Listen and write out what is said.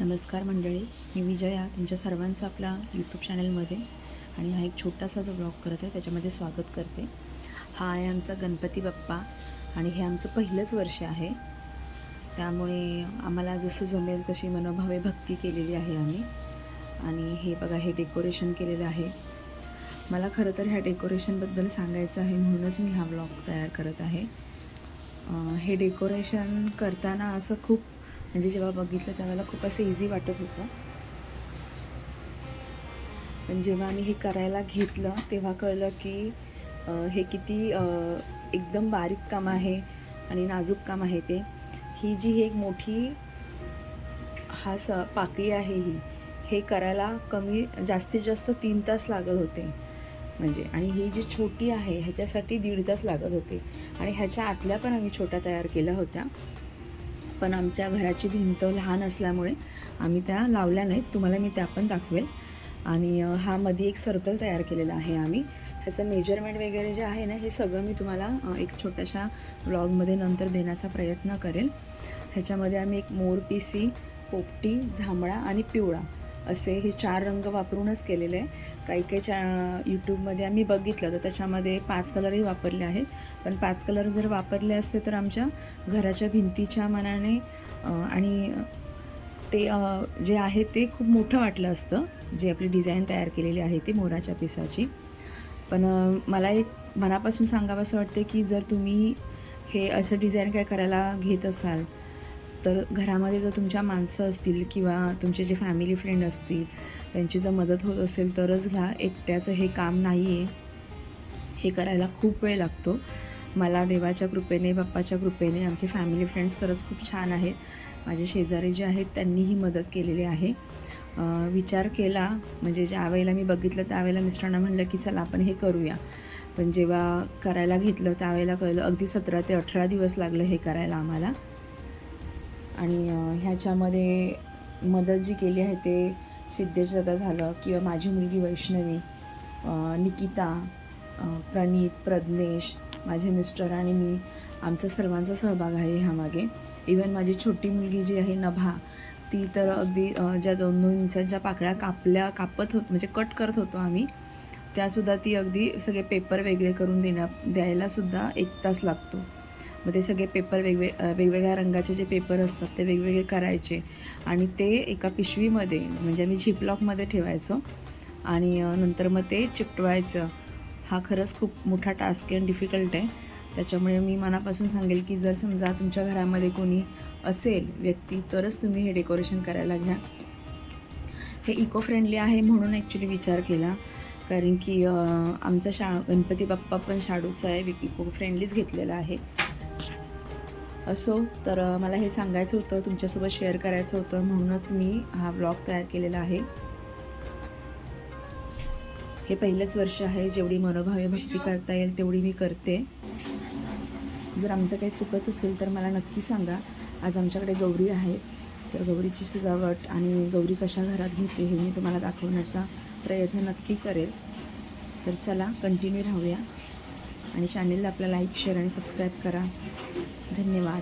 नमस्कार मंडळी मी विजया तुमच्या सर्वांचं आपला यूट्यूब चॅनलमध्ये आणि हा एक छोटासा जो ब्लॉग करत आहे त्याच्यामध्ये स्वागत करते. हा आहे आमचा गणपती बाप्पा आणि हे आमचं पहिलंच वर्ष आहे. त्यामुळे आम्हाला जसं जमेल तशी मनोभावे भक्ती केलेली आहे आम्ही. आणि हे बघा हे डेकोरेशन केलेलं आहे. मला खरं तर ह्या डेकोरेशनबद्दल सांगायचं आहे म्हणूनच मी हा ब्लॉग तयार करत आहे. हे डेकोरेशन करताना असं खूप म्हणजे जेव्हा बघितलं त्यावेळेला खूप असं इझी वाटत होतं. पण जेव्हा आम्ही हे करायला घेतलं तेव्हा कळलं की हे किती एकदम बारीक काम आहे आणि नाजूक काम आहे ते. ही जी एक मोठी हा स पाकळी आहे ही हे करायला कमी जास्तीत जास्त तीन तास लागत होते. म्हणजे आणि ही जी छोटी आहे ह्याच्यासाठी दीड तास लागत होते. आणि ह्याच्या आतल्या पण आम्ही छोट्या तयार केल्या होत्या. पण आमच्या घराची भिंत लहान असल्यामुळे आम्ही त्या लावल्या नाहीत. तुम्हाला मी त्या पण दाखवेल. आणि हा मध्ये एक सर्कल तयार केलेला आहे आम्ही. ह्याचं मेजरमेंट वगैरे जे आहे ना हे सगळं मी तुम्हाला एक छोट्याशा ब्लॉगमध्ये नंतर देण्याचा प्रयत्न करेल. ह्याच्यामध्ये आम्ही एक मोर पिसी पोपटी जांभळा आणि पिवळा असे हे चार रंग वापरूनच केलेले आहे. काही काही चा यूट्यूबमध्ये आम्ही बघितलं तर त्याच्यामध्ये पाच कलरही वापरले आहेत. पण पाच कलर जर वापरले असते तर आमच्या घराच्या भिंतीच्या मनाने आणि ते जे आहे ते खूप मोठं वाटलं असतं. जे आपली डिझाईन तयार केलेली आहे ती मोराच्या पिसाची. पण मला एक मनापासून सांगावं असं वाटते की जर तुम्ही हे असं डिझाईन काय करायला घेत असाल तर घरामध्ये जर तुमच्या माणसं असतील किंवा तुमचे जे फॅमिली फ्रेंड असतील त्यांची जर मदत होत असेल तरच घ्या. एकट्याचं हे काम नाही आहे हे करायला खूप वेळ लागतो. मला देवाच्या कृपेने बाप्पाच्या कृपेने आमचे फॅमिली फ्रेंड्स खरंच खूप छान आहेत. माझे शेजारी जे आहेत त्यांनीही मदत केलेली आहे. विचार केला. म्हणजे ज्या वेळेला मी बघितलं त्यावेळेला मिस्टरांना म्हणलं की चला आपण हे करूया. पण जेव्हा करायला घेतलं त्यावेळेला कळलं अगदी सतरा ते अठरा दिवस लागलं हे करायला आम्हाला. आणि ह्याच्यामध्ये मदत जी केली आहे ते सिद्धेश झालं किंवा माझी मुलगी वैष्णवी निकिता प्रणीत प्रज्ञेश माझे मिस्टर आणि मी आमचा सर्वांचा सहभाग आहे ह्यामागे. इवन माझी छोटी मुलगी जी आहे नभा ती तर अगदी ज्या दोन दोन इंचांच्या पाकळ्या कापल्या कापत होत म्हणजे कट करत होतो आम्ही त्यासुद्धा ती अगदी सगळे पेपर वेगळे करून देण्या द्यायलासुद्धा एक तास लागतो. मग ते सगळे पेपर वेगवेग वेगवेगळ्या रंगाचे जे पेपर असतात ते वेगवेगळे करायचे. आणि ते एका पिशवीमध्ये म्हणजे आम्ही झिपलॉकमध्ये ठेवायचो. आणि नंतर मग ते चिकटवायचं. हा खरंच खूप मोठा टास्क आहे आणि डिफिकल्ट आहे. त्याच्यामुळे मी मनापासून सांगेल की जर समजा तुमच्या घरामध्ये कोणी असेल व्यक्ती तरच तुम्ही हे डेकोरेशन करायला घ्या. हे इको फ्रेंडली आहे म्हणून ॲक्च्युली विचार केला. कारण की आमचा शा गणपती बाप्पा पण शाडूचा आहे. इको फ्रेंडलीच घेतलेला आहे. असो तर मला हे सांगायचं होतं तुमच्यासोबत शेअर करायचं होतं म्हणूनच मी हा ब्लॉग तयार केलेला आहे. हे पहिलंच वर्ष आहे जेवढी मनोभावे भक्ती करता येईल तेवढी मी करते. जर आमचं काही चुकत असेल तर मला नक्की सांगा. आज आमच्याकडे गौरी आहे तर गौरीची सजावट आणि गौरी कशा घरात घेते हे मी तुम्हाला दाखवण्याचा प्रयत्न नक्की करेल. तर चला कंटिन्यू राहूया. आणि चॅनेलला आपला लाईक शेअर आणि सबस्क्राईब करा. धन्यवाद.